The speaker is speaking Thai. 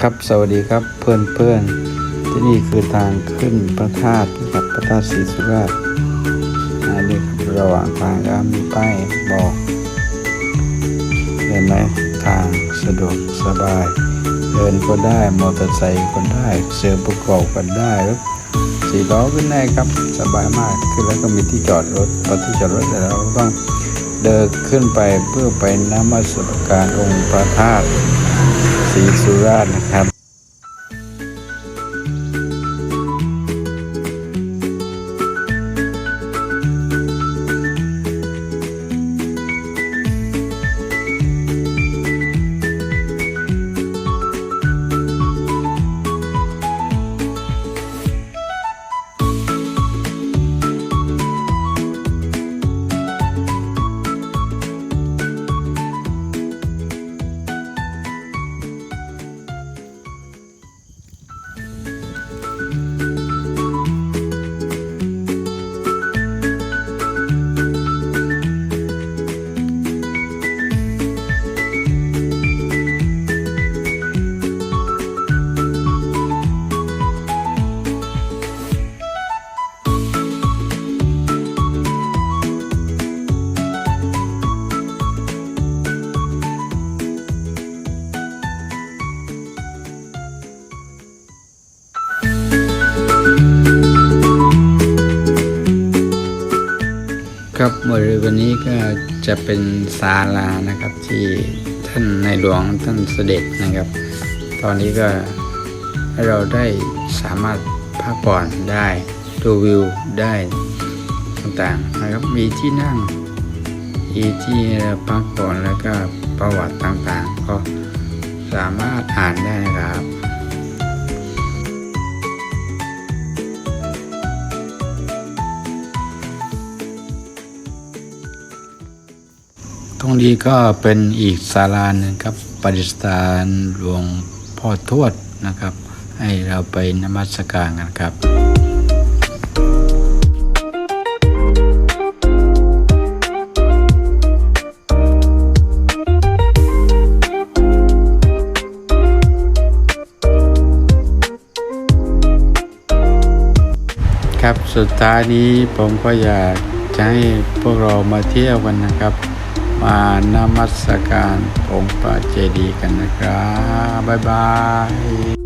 ครับสวัสดีครับเพื่อนเพื่อนๆที่นี่คือทางขึ้นพระธาตุนะครับพระธาตุศรีสุราษฎร์อันนี้ครับระหว่างทางก็มีป้ายบอกเห็นไหมทางสะดวกสบาย เดินก็ได้มอเตอร์ไซค์ก็ได้ เสือประกอบก็ได้รถสี่ล้อขึ้นได้ครับสบายมากขึ้นแล้วก็มีที่จอดรถพอที่จอดรถแต่เราต้องเดินขึ้นไปเพื่อไปนมัสการองค์พระธาตุ ศรีสุราษฎร์นะครับ ครับบริเวณนี้ก็จะเป็นศาลานะครับที่ท่านในหลวงท่านเสด็จนะครับ ตอนนี้ก็ให้เราได้สามารถพักผ่อนได้ดูวิวได้ต่างๆนะครับมีที่นั่งมีที่พักผ่อนแล้วก็ประวัติต่างๆ ก็สามารถอ่านได้นะครับ รงนี้ก็เป็นอีกศาลาหนึ่งครับประดิษฐานหลวงพ่อทวดนะครับ ให้เราไปนมัสการกันครับครับสุดท้ายนี้ผมก็อยากจะให้พวกเรามาเที่ยวกันนะครับ มานมัสการองค์พระเจดีย์กันนะครับ บ๊ายบาย